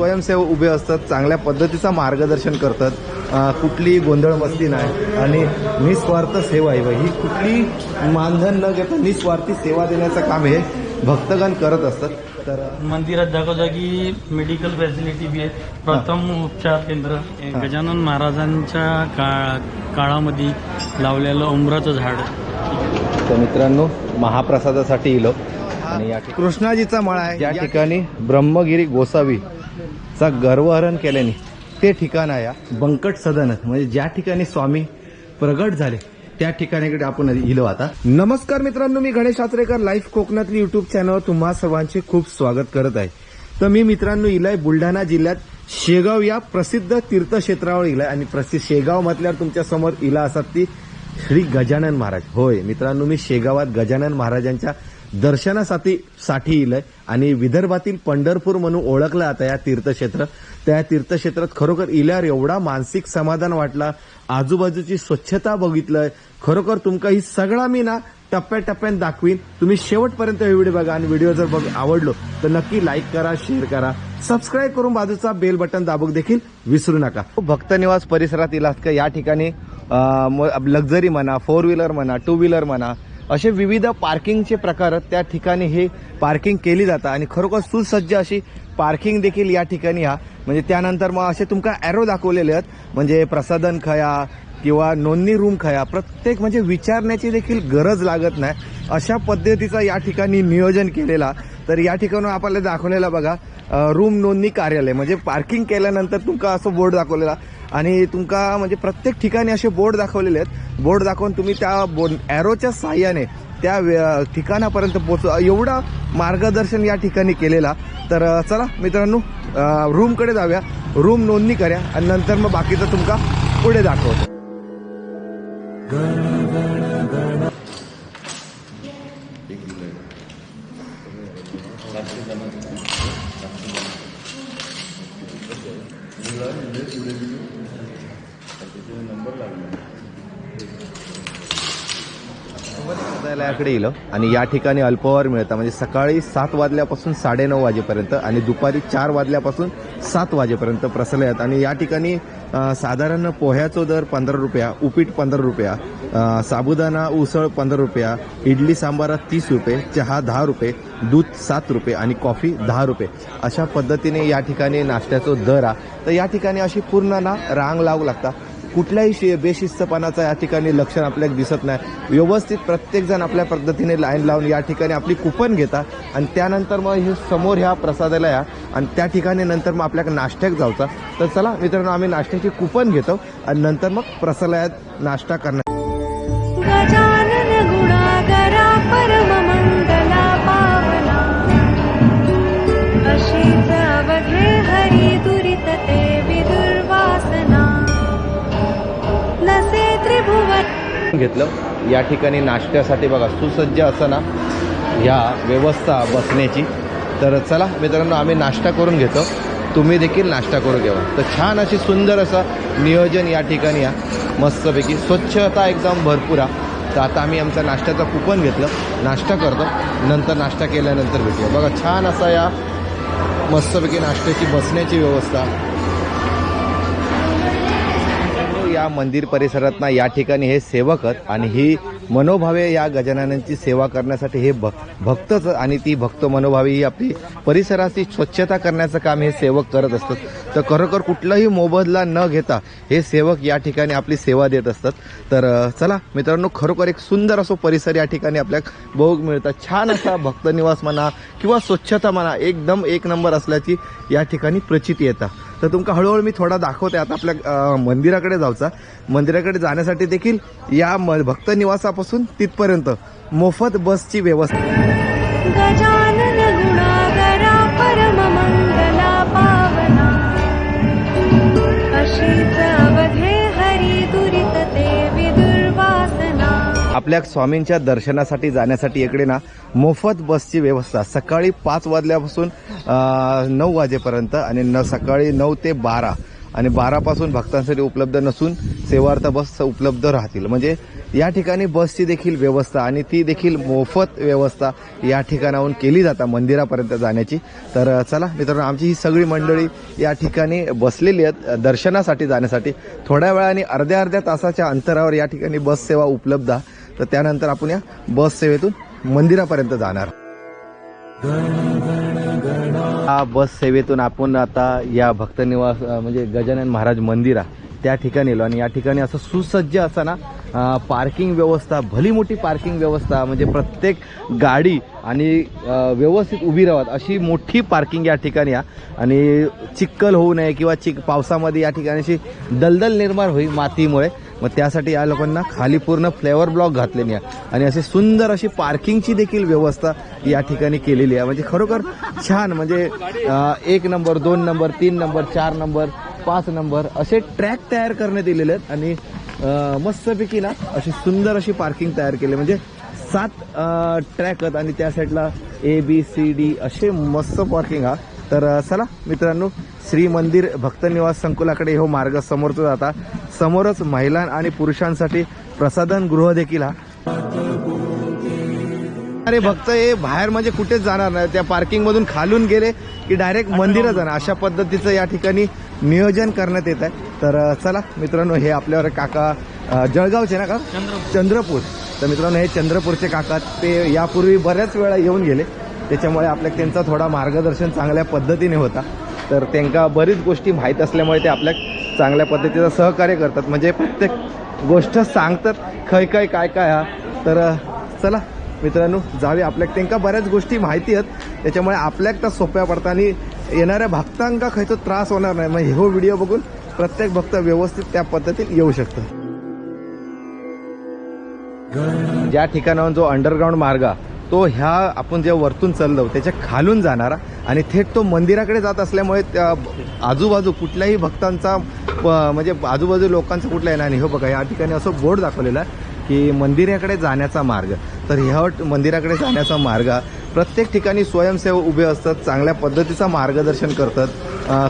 स्वयंसेवक उभे असतात चांगल्या पद्धतीचं मार्गदर्शन करतात. अ, कुठली गोंधळ मस्ती नाही. आणि निस्वार्थ सेवा आहे ही कुठली मानधन न घेता निस्वार्थी सेवा देण्याचं काम हे भक्तगण करत असतात. तर मंदिरात जागोजागी मेडिकल फॅसिलिटी बी आहे प्रथम उपचार केंद्र. गजानन महाराजांच्या काळ काळामध्ये लावलेलं उमराचं झाड. तर मित्रांनो महाप्रसादासाठी इलो. आणि या ठिकाणी कृष्णाजीचा मळा आहे. या ठिकाणी ब्रह्मगिरी गोसावी चा गर्वहरण केल्याने ते ठिकाण आहे बंकट सदन म्हणजे ज्या ठिकाणी स्वामी प्रगट झाले त्या ठिकाणीकडे आपण इलो आता. नमस्कार मित्रांनो मी गणेश आचरेकर लाईव्ह कोकणातली युट्यूब चॅनल तुम्हा सर्वांचे खूप स्वागत करत आहे. तर मी मित्रांनो इलाय बुलढाणा जिल्ह्यात शेगाव या प्रसिद्ध तीर्थक्षेत्रावर इलाय आणि प्रसिद्ध शेगाव म्हटल्यावर तुमच्यासमोर इला असतात ती श्री गजानन महाराज. होय मित्रांनो मी शेगावात गजानन महाराजांच्या दर्शनासाठी साठी इलंय आणि विदर्भातील पंढरपूर म्हणून ओळखलं आता या तीर्थक्षेत्र. त्या तीर्थक्षेत्रात खरोखर इल्यावर एवढा मानसिक समाधान वाटला. आजूबाजूची स्वच्छता बघितलंय. खरोखर तुमका ही सगळा मी ना टप्प्याटप्प्याने दाखवीन. तुम्ही शेवटपर्यंत हे व्हिडिओ बघा आणि व्हिडिओ जर बघ आवडलो तर नक्की लाईक करा शेअर करा. सबस्क्राईब करून बाजूचा बेल बटन दाबूक देखील विसरू नका. भक्तनिवास परिसरात इलास का या ठिकाणी लक्झरी म्हणा फोर व्हीलर म्हणा टू व्हीलर म्हणा असे विविध पार्किंगचे प्रकार त्या ठिकाणी हे पार्किंग केली जातात आणि खरोखर सुसज्ज अशी पार्किंग देखील या ठिकाणी हा. म्हणजे त्यानंतर मग असे तुमका ॲरो दाखवलेले आहेत. म्हणजे प्रसाधन खया किंवा नोंदणी रूम खया. प्रत्येक म्हणजे विचारण्याची देखील गरज लागत नाही. अशा पद्धतीचा या ठिकाणी नियोजन केलेला. तर या ठिकाणी आपल्याला दाखवलेला बघा. रूम नोंदणी कार्यालय म्हणजे पार्किंग केल्यानंतर तुमका असं बोर्ड दाखवलेला आणि तुमका म्हणजे प्रत्येक ठिकाणी असे बोर्ड दाखवलेले आहेत. बोर्ड दाखवून तुम्ही त्या बोर्ड ॲरोच्या साह्याने त्या ठिकाणापर्यंत पोहोच. एवढा मार्गदर्शन या ठिकाणी केलेला. तर चला मित्रांनो रूमकडे जाऊया. रूम नोंदणी करा आणि नंतर मग बाकीचं तुमका पुढे दाखवतो. ग्रंथालयाकडे येईल आणि या ठिकाणी अल्पहार मिळतं म्हणजे सकाळी सात वाजल्यापासून साडेनऊ वाजेपर्यंत आणि दुपारी चार वाजल्यापासून सात वाजेपर्यंत प्रसले आहेत. आणि या ठिकाणी साधारण पोह्याचो दर पंधरा रुपया उपीट पंधरा रुपया साबुदाणा उसळ पंधरा रुपया इडली सांबारा तीस रुपये चहा दहा रुपये दूध सात रुपये आणि कॉफी दहा रुपये. अशा पद्धतीने या ठिकाणी नाश्त्याचो दर आहे. तर या ठिकाणी अशी पूर्ण ना रांग लावू लागतात कुठल्याही शे बेशिस्तपणाचं या ठिकाणी लक्षण आपल्याला दिसत नाही. व्यवस्थित प्रत्येकजण आपल्या पद्धतीने लाईन लावून या ठिकाणी आपली कुपन घेतात आणि त्यानंतर मग हे समोर ह्या प्रसादाला या आणि त्या ठिकाणी नंतर मग आपल्याला नाश्त्याक जायचा तर चला मित्रांनो आम्ही नाश्त्याची कुपन घेतो आणि नंतर मग प्रसादालयात नाश्ता करणार. घेतलं. या ठिकाणी नाश्त्यासाठी बघा सुसज्ज असं ना ह्या व्यवस्था बसण्याची. तर चला मित्रांनो आम्ही नाश्ता करून घेतो. तुम्ही देखील नाश्ता करून घ्यावा तर छान अशी सुंदर असं नियोजन या ठिकाणी या. मस्तपैकी स्वच्छता एकदम भरपूर आहे. तर आता आम्ही आमचा नाश्त्याचं कुपन घेतलं. नाश्ता करतो. नंतर नाश्ता केल्यानंतर भेटूया. बघा छान असा या मस्तपैकी नाश्त्याची बसण्याची व्यवस्था. या मंदिर परिसरात ना या ठिकाणी हे सेवक आहेत आणि ही मनोभावे या गजाननांची सेवा करण्यासाठी हे भ भक्तच आणि ती भक्त मनोभावी ही आपली परिसराची स्वच्छता करण्याचं काम हे सेवक करत असतात. तर खरोखर कुठलाही मोबदला न घेता हे सेवक या ठिकाणी आपली सेवा देत असतात. तर चला मित्रांनो खरोखर एक सुंदर असो परिसर या ठिकाणी आपल्याला बघूक मिळतात. छान असा भक्तनिवास म्हणा किंवा स्वच्छता म्हणा एकदम एक नंबर असल्याची या ठिकाणी प्रचिती येतात तर तुमका हळूहळू मी थोडा दाखवते. आता आपल्या मंदिराकडे जाऊचा. मंदिराकडे जाण्यासाठी देखील या म- भक्त निवासापासून तिथपर्यंत मोफत बसची व्यवस्था. आपल्या स्वामींच्या दर्शनासाठी जाण्यासाठी इकडे ना मोफत बसची व्यवस्था. सकाळी पाच वाजल्यापासून नऊ वाजेपर्यंत आणि न सकाळी नऊ ते बारा. आणि बारापासून भक्तांसाठी उपलब्ध नसून सेवार्थ बस उपलब्ध राहतील. म्हणजे या ठिकाणी बसची देखील व्यवस्था आणि ती देखील मोफत व्यवस्था या ठिकाणाहून केली जाता मंदिरापर्यंत जाण्याची. तर चला मित्रांनो आमची ही सगळी मंडळी या ठिकाणी बसलेली आहेत. दर्शनासाठी जाण्यासाठी थोड्या वेळाने अर्ध्या अर्ध्या तासाच्या अंतरावर या ठिकाणी बस सेवा उपलब्ध आहे. तर त्यानंतर आपण या बस सेवेतून मंदिरापर्यंत जाणार. या बस सेवेतून आपण आता या भक्तनिवास म्हणजे गजानन महाराज मंदिरा त्या ठिकाणी आलो. आणि या ठिकाणी असं सुसज्ज असं ना पार्किंग व्यवस्था भली मोठी पार्किंग व्यवस्था म्हणजे प्रत्येक गाडी आणि व्यवस्थित उभी राहत अशी मोठी पार्किंग या ठिकाणी या. आणि चिक्कल होऊ नये किंवा चिक पावसामध्ये या ठिकाणी अशी दलदल निर्माण होईल मातीमुळे. मग त्यासाठी या लोकांना खाली पूर्ण फ्लेवर ब्लॉक घातलेली आहे. आणि अशी सुंदर अशी पार्किंगची देखील व्यवस्था या ठिकाणी केलेली आहे. म्हणजे खरोखर छान म्हणजे एक नंबर दोन नंबर तीन नंबर चार नंबर पाच नंबर असे ट्रॅक तयार करण्यात दिलेले आहेत. आणि मस्तपैकी ना अशी सुंदर अशी पार्किंग तयार केली म्हणजे सात ट्रॅक आहेत आणि त्या साईडला ए बी सी डी असे मस्त पार्किंग हा तर चला मित्रांनो श्री मंदिर भक्त निवास संकुलाकडे हो मार्ग समोरचा जाता. समोरच महिला आणि पुरुषांसाठी प्रसाधन गृह देखील हा. अरे भक्त हे बाहेर म्हणजे कुठेच जाणार नाही. त्या पार्किंग मधून खालून गेले की डायरेक्ट मंदिरात जाणार. अशा पद्धतीचं या ठिकाणी नियोजन करण्यात येत आहे. तर चला मित्रांनो हे आपल्यावर काका जळगावचे ना का? चंद्रपूर. तर मित्रांनो हे चंद्रपूरचे काका ते यापूर्वी बऱ्याच वेळा येऊन गेले. त्याच्यामुळे आपल्या त्यांचा थोडा मार्गदर्शन चांगल्या पद्धतीने होता. तर त्यांना बरीच गोष्टी माहीत असल्यामुळे ते आपल्या चांगल्या पद्धतीचं सहकार्य करतात. म्हणजे प्रत्येक गोष्ट सांगतात खय काय काय काय हा. तर चला मित्रांनो जावे आपल्याक त्यांना बऱ्याच गोष्टी माहिती आहेत. त्याच्यामुळे आपल्याक त्या सोप्या पडतात आणि येणाऱ्या भक्तांका खयचो त्रास होणार नाही. मग हो व्हिडिओ बघून प्रत्येक भक्त व्यवस्थित त्या पद्धतीत येऊ शकतं. ज्या ठिकाणाहून जो अंडरग्राऊंड मार्ग आहे, तो ह्या आपण ज्या वरतून चाललो त्याच्या खालून जाणारा आणि थेट तो मंदिराकडे जात असल्यामुळे त्या आजूबाजू कुठल्याही भक्तांचा प- म्हणजे आजूबाजू लोकांचा कुठला येणार नाही हो बघा या ठिकाणी असं बोर्ड दाखवलेला आहे की मंदिराकडे जाण्याचा मार्ग. तर ह्या मंदिराकडे जाण्याचा मार्ग प्रत्येक ठिकाणी स्वयंसेवक उभे असतात चांगल्या पद्धतीचा मार्गदर्शन करतात.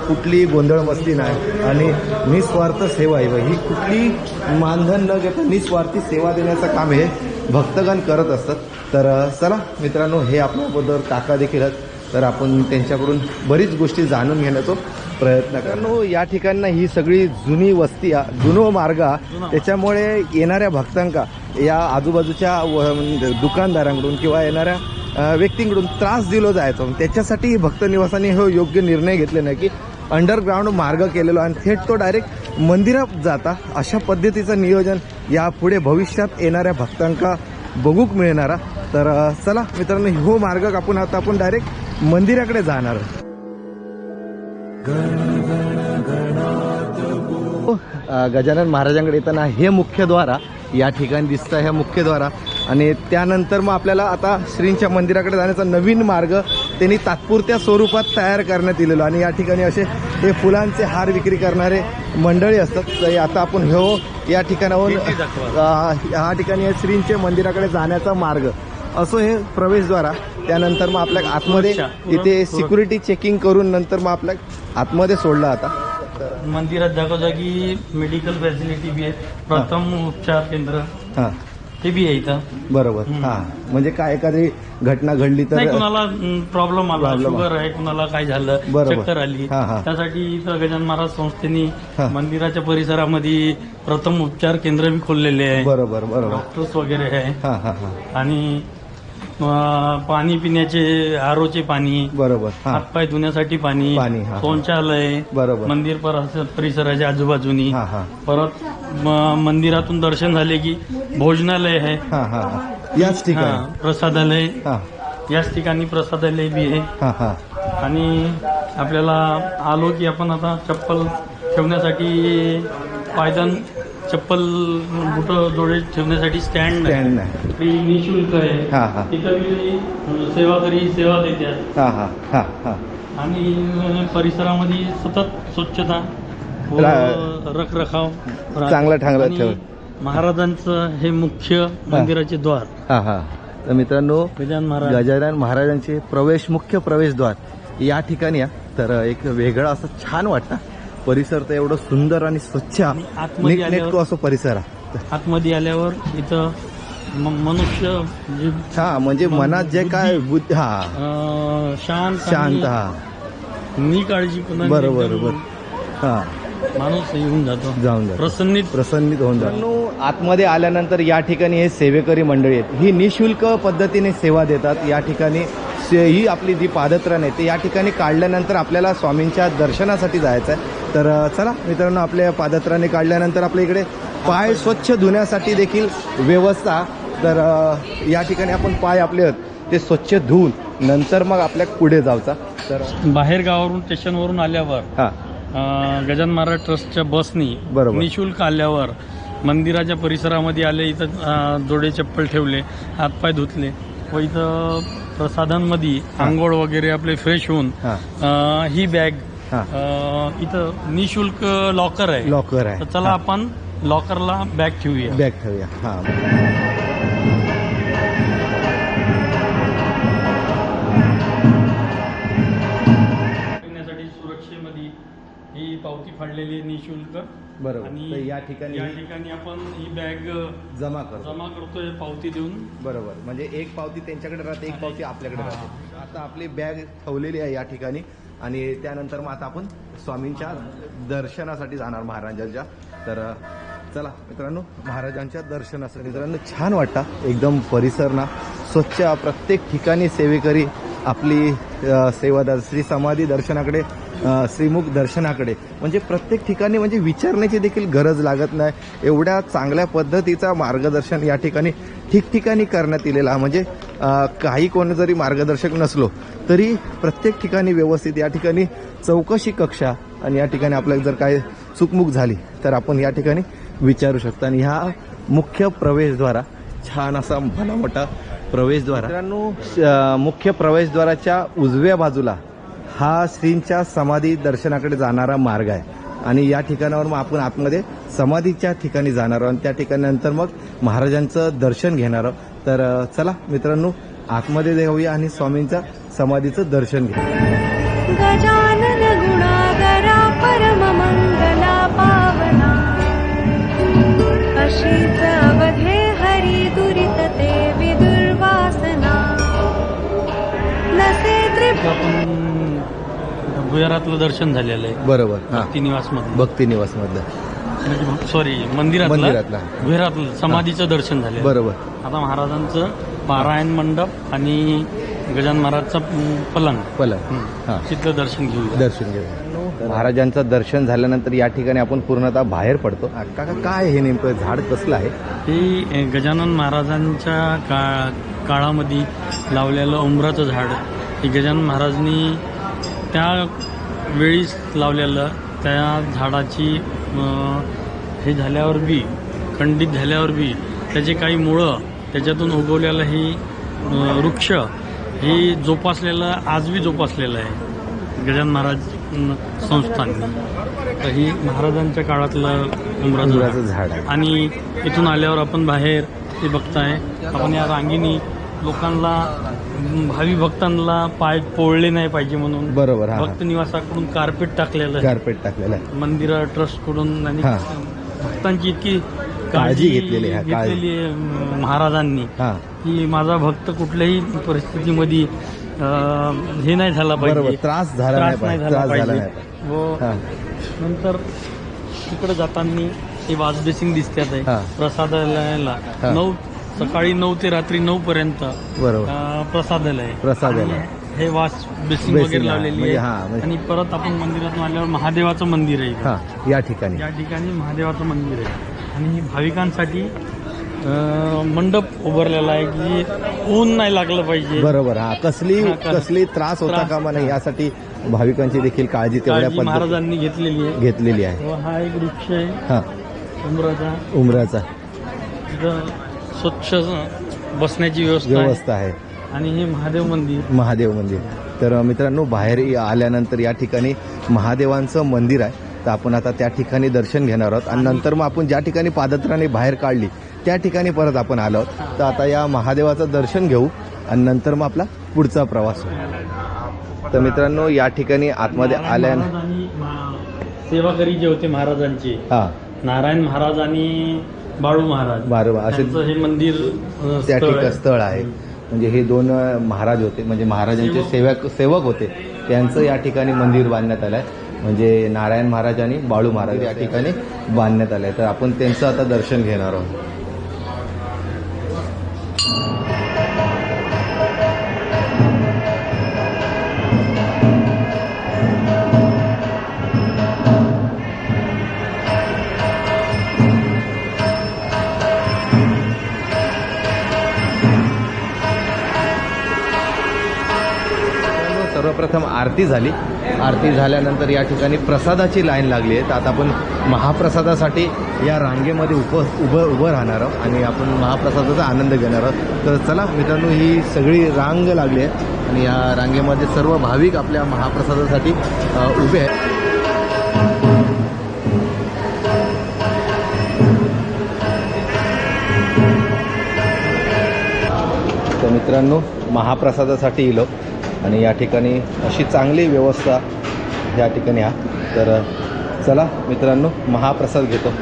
कुठली गोंधळ मस्ती नाही. आणि निस्वार्थ सेवा आहे. ही कुठली मानधन न घेता निस्वार्थी सेवा देण्याचं काम हे भक्तगण करत असतात. तर चला मित्रांनो हे आपल्याबद्दल काका देखील आहेत. तर आपण त्यांच्याकडून बरीच गोष्टी जाणून घेण्याचा प्रयत्न करतो या ठिकाणी ही सगळी जुनी वस्ती जुनो मार्ग त्याच्यामुळे येणाऱ्या भक्तांका या आजूबाजूच्या दुकानदारांकडून किंवा येणाऱ्या व्यक्तींकडून त्रास दिलो जायचो. त्याच्यासाठी भक्त निवासाने हे योग्य निर्णय घेतले नाही की अंडरग्राऊंड मार्ग केलेलो आणि थेट तो डायरेक्ट मंदिरात जाता. अशा पद्धतीचं नियोजन यापुढे भविष्यात येणाऱ्या भक्तांका बघूक मिळणारा. तर चला मित्रांनो हो मार्ग कापून आता आपण डायरेक्ट मंदिराकडे जाणार हो, गजानन महाराजांकडे येताना हे मुख्यद्वारा या ठिकाणी दिसतं ह्या मुख्यद्वारा आणि त्यानंतर मग आपल्याला आता श्रींच्या मंदिराकडे जाण्याचा नवीन मार्ग त्यांनी तात्पुरत्या स्वरूपात तयार करण्यात दिलेलो. आणि या ठिकाणी असे हे फुलांचे हार विक्री करणारे मंडळी असतात. तर आता आपण हो या ठिकाणाहून अ, या ठिकाणी या श्रींच्या मंदिराकडे जाण्याचा मार्ग. असं हे प्रवेशद्वार. त्यानंतर मग आपल्या आतमध्ये. इथे सिक्युरिटी चेकिंग करून नंतर मग आपल्या आतमध्ये सोडलं आता. मंदिरात जागोजागी मेडिकल फॅसिलिटी बी आहे प्रथम उपचार केंद्र. हां ते बी आहे इथं. बरोबर. हा. म्हणजे काय एखादी घटना घडली नाही तर कुणाला प्रॉब्लेम आला. Problem शुगर आहे कुणाला काय झालं बरोबर. चक्कर आली. हा, हा. त्यासाठी इथं गजानन महाराज संस्थेने हा. मंदिराच्या परिसरामध्ये प्रथम उपचार केंद्र बी खोललेले आहे. बरोबर बरोबर. डॉक्टर्स वगैरे आहे. हा हा हा. आणि पाणी पिण्याचे आरोचे पाणी बरोबर हा. हातपाय धुण्यासाठी पाणी पाणी, हा, हा. शौचालय बरोबर. मंदिर परिस- परिसराच्या आजूबाजूनी. हा हा. परत म- मंदिरातून दर्शन झाले की भोजनालय आहे. हा हा हा. याच हा, ठिकाणी. प्रसादालय. हा. याच ठिकाणी प्रसादालय बी आहे. हा हा. आणि आपल्याला आलो की आपण आता चप्पल ठेवण्यासाठी पायदान चप्पल बुट जोडे ठेवण्यासाठी स्टँड स्टँड नाही. निशुल्क आहे. हा हा. तिथं सेवाकरी सेवा देतात हा हा हा हा. आणि परिसरामध्ये सतत स्वच्छता व रा- रखरखाव राहतो. चांगलं ठांगलं आणि ठेव. महाराजांचं हे मुख्य मंदिराचे द्वार. हा हा. तर मित्रांनो गजानन महाराज. गजानन महाराजांचे प्रवेश मुख्य प्रवेशद्वार या ठिकाणी आहे. तर एक वेगळं असं छान वाटतं. परिसर तर एवढं सुंदर आणि स्वच्छ आल्यावर- असं परिसर आहे. आतमध्ये आल्यावर इथं म- मनुष्य हा म्हणजे मनात जे काय बुद्धी हा. शांत शांत हा. निकाळजी बरोबर बरोबर. हा. माणूस येऊन जातो. जाऊन जातो. प्रसन्नित. प्रसन्नित होऊन जातो. आतमध्ये आल्यानंतर या ठिकाणी हे सेवेकरी मंडळी आहेत. ही निशुल्क पद्धतीने सेवा देतात. या ठिकाणी से- ही आपली जी पादत्राण आहे ते या ठिकाणी काढल्यानंतर आपल्याला स्वामींच्या दर्शनासाठी जायचं आहे तर अ, चला मित्रांनो आपल्या पादत्राणे काढल्यानंतर आपल्या इकडे पाय स्वच्छ धुण्यासाठी देखील व्यवस्था. तर अ, या ठिकाणी आपण पाय आपले आहेत ते स्वच्छ धुवून नंतर मग आपल्या पुढे जायचा तर बाहेर गावावरून स्टेशनवरून आल्यावर हा. गजान महाराज ट्रस्टच्या बसनी बरोबर. निशुल्क आल्यावर मंदिराच्या परिसरामध्ये आले इथं अं, जोडे चप्पल ठेवले हातपाय धुतले व इथं प्रसादांमध्ये आंघोळ वगैरे आपले फ्रेश होऊन हा. अं, ही बॅग हा. अं, इथं निशुल्क लॉकर आहे. लॉकर आहे. तर चला आपण लॉकरला बॅग ठेवूया. बॅग ठेवूया. हा. आहे निशुल्क. बरोबर. तर आणि या ठिकाणी या ठिकाणी आपण ही बॅग जमा करतो. जमा करतोय पावती देऊन. बरोबर. म्हणजे एक पावती त्यांच्याकडे राहते एक पावती आपल्याकडे राहते. आता आपली बॅग ठेवलेली आहे या ठिकाणी. आणि त्यानंतर मग आता आपण स्वामींच्या दर्शनासाठी जाणार महाराजांच्या. तर चला मित्रांनो महाराजांच्या दर्शनासाठी. मित्रांनो छान वाटतं. एकदम परिसर ना स्वच्छ प्रत्येक ठिकाणी सेवेकरी आपली अ, सेवा द- श्री समाधी दर्शनाकडे श्रीमुख दर्शनाकडे. म्हणजे प्रत्येक ठिकाणी म्हणजे विचारण्याची देखील गरज लागत नाही. एवढ्या चांगल्या पद्धतीचा मार्गदर्शन या ठिकाणी ठिकठिकाणी करण्यात येलेला म्हणजे काही कोण जरी मार्गदर्शक नसलो तरी प्रत्येक ठिकाणी व्यवस्थित या ठिकाणी चौकशी कक्षा आणि या ठिकाणी आपल्याला जर काय चुकमुक झाली तर आपण या ठिकाणी विचारू शकतो. आणि ह्या मुख्य प्रवेशद्वारा छान असा भला मोठा प्रवेशद्वार मित्रांनो मुख्य प्रवेशद्वाराच्या उजव्या बाजूला हा श्रींच्या समाधी दर्शनाकडे जाणारा मार्ग आहे. आणि या ठिकाणावर मग आपण आतमध्ये समाधीच्या ठिकाणी जाणार आहोत. आणि त्या ठिकाणी नंतर मग महाराजांचं दर्शन घेणार आहोत. तर चला मित्रांनो आतमध्ये जाऊया आणि स्वामींच्या समाधीचं दर्शन घेऊ त्रिप आपण भुयारातलं दर्शन झालेलं आहे. बरोबर हा. भक्ती निवास मधलं भक्ती निवास मधलं सॉरी मंदिरातलं मंदिरातलं. भुयारातलं समाधीचं दर्शन झालं बरोबर. आता महाराजांचं पारायण मंडप आणि गजान महाराजचा पलंग. पलंग हं. हा. तिथलं दर्शन घेऊया. दर्शन घेऊ महाराजांचं दर्शन झाल्यानंतर या ठिकाणी आपण पूर्णतः बाहेर पडतो. आ, काका काय हे नेमकं झाड कसलं आहे? हे अ, गजानन महाराजांच्या का काळामध्ये लावलेलं उंबराचं झाड. हे गजानन महाराजांनी त्या वेळीच लावलेलं त्या झाडाची हे झाल्यावर बी खंडित झाल्यावर बी त्याचे काही मुळं त्याच्यातून उगवलेलं ही वृक्ष हे जोपासलेलं आजवी जोपासलेलं आहे. गजानन महाराज संस्थांनी. तर ही महाराजांच्या काळातलं उंबराचं झाड. उंबराचं झाड आहे. आणि इथून आल्यावर आपण बाहेर ते बघताय आपण या रांगेनी लोकांना भावी भक्तांना पाय पोळले नाही पाहिजे म्हणून बरोबर हा भक्त निवासाकडून कार्पेट टाकलेलं आहे गारपेट टाकलेलं आहे मंदिर ट्रस्टकडून आणि हा. भक्तांची इतकी काळजी घेतलेली आहे, काळजी. घेतलेली आहे महाराजांनी हा की माझा भक्त कुठल्याही परिस्थितीमध्ये अं, हे नाही झाला बरोबर पाहिजे त्रास झाला नाही त्रास नाही पाहिजे झाला त्रास झाला पाहिजे नाही पाहिजे. व हा नंतर तिकडे जाताना हे वाज बेसिंग दिसतात आहे. प्रसादालयाला हा. नऊ सकाळी नऊ ते रात्री नऊ पर्यंत बरोबर. प्रसादालय. प्रसादालय. हे वास बेसिंग वगैरे. लावलेली म्हणजे आहे. म्हणजे- आणि परत आपण मंदिरातून आल्यावर महादेवाचं मंदिर आहे. हा या ठिकाणी. या ठिकाणी महादेवाचं मंदिर आहे. आणि भाविकांसाठी मंडप उभारलेला आहे की ऊन नाही लागलं पाहिजे. बरोबर हा. कसली का- कसली त्रास होता कामा नाही यासाठी भाविकांची देखील काळजी तेवढ्या महाराजांनी घेतलेली आहे. घेतलेली आहे. हा एक वृक्ष आहे. हा. उमराचा. उमराचा. स्वच्छ बसण्याची व्यवस्था आहे. आणि हे महादेव मंदिर. महादेव मंदिर. तर मित्रांनो बाहेर आल्यानंतर या ठिकाणी महादेवांचं मंदिर आहे. तर आपण आता त्या ठिकाणी दर्शन घेणार आहोत. आणि नंतर मग आपण ज्या ठिकाणी पादत्राने बाहेर काढली त्या ठिकाणी परत आपण आलो आहोत. तर आता या महादेवाचं दर्शन घेऊ आणि नंतर मग आपला पुढचा प्रवास तर मित्रांनो या ठिकाणी आतमध्ये मा- सेवाकरी जे होते महाराजांचे. हा. नारायण महाराज आणि बाळू महाराज. बरोबर असे हे मंदिर त्या ठिकाणी. स्थळ आहे. म्हणजे हे दोन महाराज होते. म्हणजे महाराजांचे सेवक. सेवक होते. त्यांचं या ठिकाणी मंदिर बांधण्यात आलं आहे म्हणजे नारायण महाराज आणि बाळू महाराज या ठिकाणी बांधण्यात आलं आहे तर आपण त्यांचं आता दर्शन घेणार आहोत. आरती झाली. आरती झाल्यानंतर या ठिकाणी प्रसादाची लाईन लागली आहे. तर आता आपण महाप्रसादासाठी या रांगेमध्ये उप उभं उभं राहणार आहोत आणि आपण महाप्रसादाचा आनंद घेणार आहोत. तर चला मित्रांनो ही सगळी रांग लागली आहे आणि या रांगेमध्ये सर्व भाविक आपल्या महाप्रसादासाठी उभे आहेत. तर मित्रांनो महाप्रसादासाठी इलो. आणि या ठिकाणी अशी चांगली व्यवस्था या ठिकाणी हा. तर चला मित्रांनो महाप्रसाद घेतो.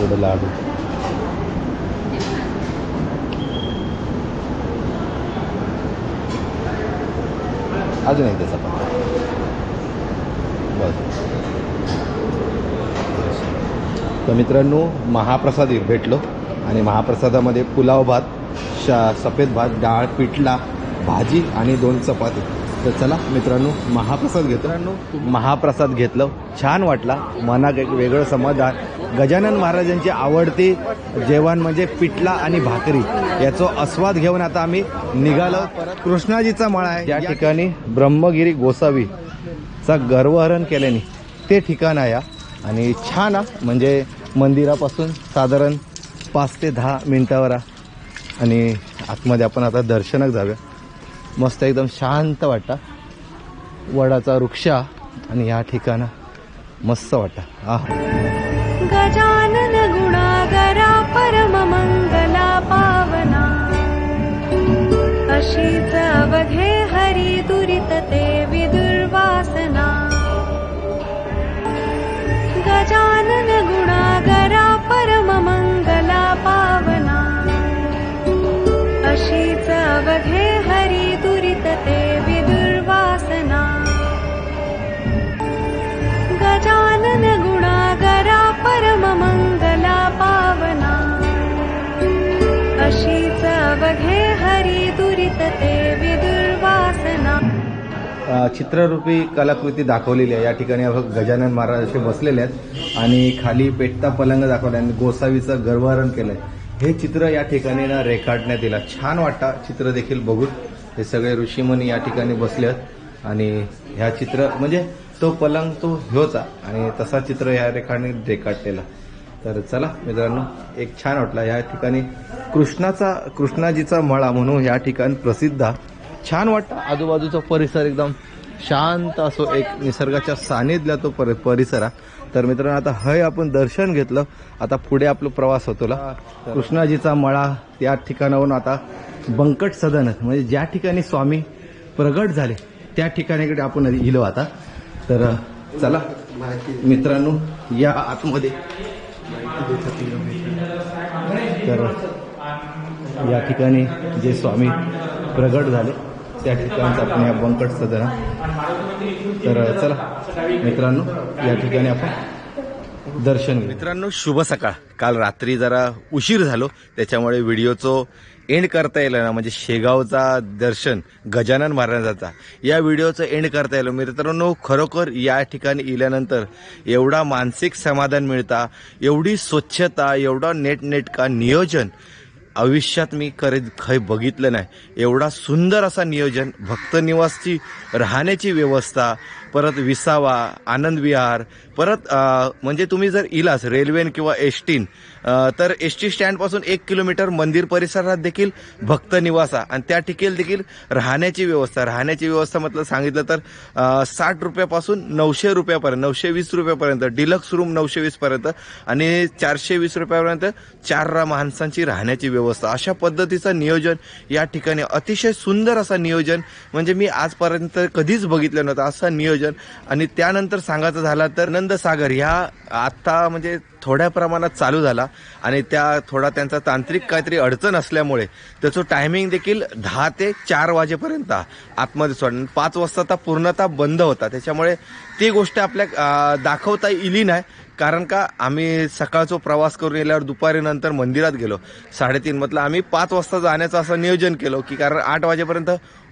गोड लाडू अजून एक त्याचा पण बस तर मित्रांनो महाप्रसाद भेटलो आणि महाप्रसादामध्ये पुलाव भात शा सफेद भात डाळ पिठला भाजी आणि दोन चपाती तर चला मित्रांनो महाप्रसाद घेतो मित्रांनो महाप्रसाद घेतलं छान वाटला मनात एक वेगळं समाधान गजानन महाराजांची आवडती जेवण म्हणजे पिठला आणि भाकरी. याचा आस्वाद घेऊन आता आम्ही निघालो. परत कृष्णाजीचा मळा आहे. या ठिकाणी ब्रह्मगिरी गोसावी चा गर्वहरण केल्याने ते ठिकाण आहे. हा. आणि छान म्हणजे मंदिरापासून साधारण पाच ते दहा मिनटावर आणि आतमध्ये आपण आता दर्शनच जाऊया. मस्त एकदम शांत वाटता. वडाचा वृक्षा आणि या ठिकाणं मस्त वाटतं. आ 几分 चित्ररूपी कलाकृती दाखवलेली आहे. या ठिकाणी गजानन महाराज असे बसलेले आहेत आणि खाली पेटता पलंग दाखवला आणि गोसावीचं गर्वहरण केलंय. हे चित्र या ठिकाणी ना रेखाटण्यात येईल. छान वाटतं. चित्र देखील बघून हे सगळे ऋषीमुनी या ठिकाणी बसले आहेत. आणि ह्या चित्र म्हणजे तो पलंग तो ह्योचा. आणि तसा चित्र या रेखाने रेखाटलेला. तर चला मित्रांनो एक छान वाटला. या ठिकाणी कृष्णाचा कृष्णाजीचा मळा म्हणून या ठिकाणी प्रसिद्ध. छान वाटतं. आजूबाजूचा परिसर एकदम शांत असो एक निसर्गाच्या सानिध्यात तो पर परिसर तर मित्रांनो आता हय आपण दर्शन घेतलं. आता पुढे आपला प्रवास होतोला कृष्णाजीचा मळा त्या ठिकाणावरून आता बंकट सदन म्हणजे ज्या ठिकाणी स्वामी प्रगट झाले त्या ठिकाणीकडे आपण इलो आता. तर चला मित्रांनो या आतमध्ये. तर या ठिकाणी जे स्वामी प्रगट झाले त्या ठिकाणचा आपण या बंकट सदन तर चला मित्रांनो या ठिकाणी आपण दर्शन मित्रांनो शुभ सकाळ. काल रात्री जरा उशीर झालो. त्याच्यामुळे व्हिडिओचं एंड करता येईल ना. म्हणजे शेगावचा दर्शन गजानन महाराजाचा या व्हिडिओचं एंड करता येईल. मित्रांनो खरोखर या ठिकाणी इल्यानंतर एवढा मानसिक समाधान मिळता एवढी स्वच्छता एवढा नेटनेटका नियोजन आयुष्यात मी खरे खै बघितलं नाही. एवढा सुंदर असा नियोजन भक्त निवासची राहण्याची व्यवस्था परत विसावा आनंद विहार परत म्हणजे तुम्ही जर इलास रेल्वेन किंवा एस टीन तर एस टी स्टँडपासून एक किलोमीटर मंदिर परिसरात देखील भक्त निवासा. आणि त्या ठिकाणी देखील राहण्याची व्यवस्था राहण्याची व्यवस्था म्हटलं सांगितलं तर साठ रुपयापासून नऊशे रुपयापर्यंत नऊशे वीस रुपयापर्यंत डिलक्स रूम नऊशे वीसपर्यंत आणि चारशे वीस रुपयापर्यंत चार रा- माणसांची राहण्याची व्यवस्था. अशा पद्धतीचं नियोजन या ठिकाणी अतिशय सुंदर असं नियोजन म्हणजे मी आजपर्यंत कधीच बघितलं नव्हतं. असं नियोजन आणि त्यानंतर सांगायचं झाला तर नंदसागर ह्या आत्ता म्हणजे थोड्या प्रमाणात चालू झाला. आणि त्या थोडा त्यांचा तांत्रिक काहीतरी अडचण असल्यामुळे त्याचं टायमिंग देखील दहा ते चार वाजेपर्यंत आतमध्ये सोड. पाच वाजता तर पूर्णतः बंद होता. त्याच्यामुळे ती गोष्ट आपल्या दाखवता इली नाही. कारण का आम्ही सकाळचा प्रवास करून गेल्यावर दुपारी नंतर मंदिरात गेलो. साडेतीन म्हटलं आम्ही पाच वाजता जाण्याचं असं नियोजन केलं की कारण आठ वाजेपर्यंत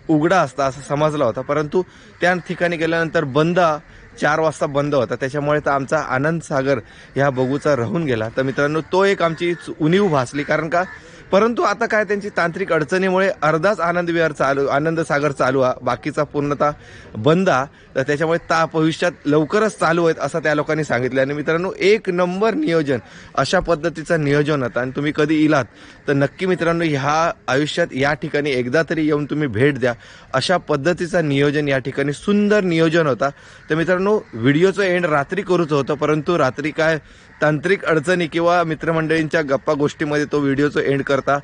उघडा असता असं समजला होता. परंतु त्या ठिकाणी गेल्यानंतर बंद चार वाजता बंद होता. त्याच्यामुळे तर आमचा आनंद सागर ह्या बघूचा राहून गेला. तर मित्रांनो तो एक आमची उणीव भासली. कारण का? परंतु आता काय त्यांची तांत्रिक अडचणीमुळे अर्धाच आनंद विहार चालू आनंद सागर चालू आहे बाकीचा पूर्णतः बंद आहे तर त्याच्यामुळे ता भविष्यात लवकरच चालू आहेत असं त्या लोकांनी सांगितलं. आणि मित्रांनो एक नंबर नियोजन अशा पद्धतीचं नियोजन होतं आणि तुम्ही कधी इलात तर नक्की मित्रांनो ह्या आयुष्यात या ठिकाणी एकदा तरी येऊन तुम्ही भेट द्या. अशा पद्धतीचं नियोजन या ठिकाणी सुंदर नियोजन होता. तर मित्रांनो व्हिडिओचं एंड रात्री करूच होतं परंतु रात्री काय तांत्रिक अडचणी किंवा मित्रमंडळींच्या गप्पा गोष्टीमध्ये तो व्हिडिओचं एंड करता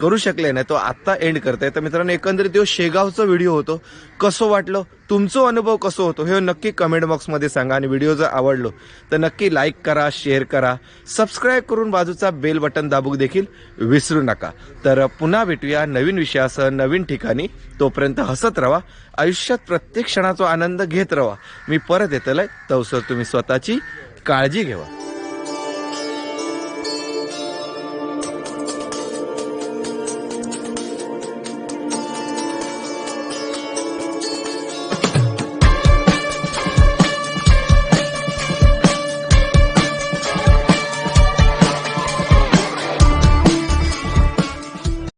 करू शकले नाही तो आत्ता एंड करताय. तर मित्रांनो एकंदरीत तो शेगावचा व्हिडिओ होतो. कसं वाटलं? तुमचा अनुभव कसं होतो? हे नक्की कमेंट बॉक्समध्ये सांगा आणि व्हिडिओ जर आवडलो तर नक्की लाईक करा शेअर करा. सबस्क्राईब करून बाजूचा बेल बटन दाबूक देखील विसरू नका. तर पुन्हा भेटूया नवीन विषयासह नवीन ठिकाणी. तोपर्यंत हसत राहा आयुष्यात प्रत्येक क्षणाचा आनंद घेत राहा मी परत येतलंय तवसर तुम्ही स्वतःची काळजी घ्यावा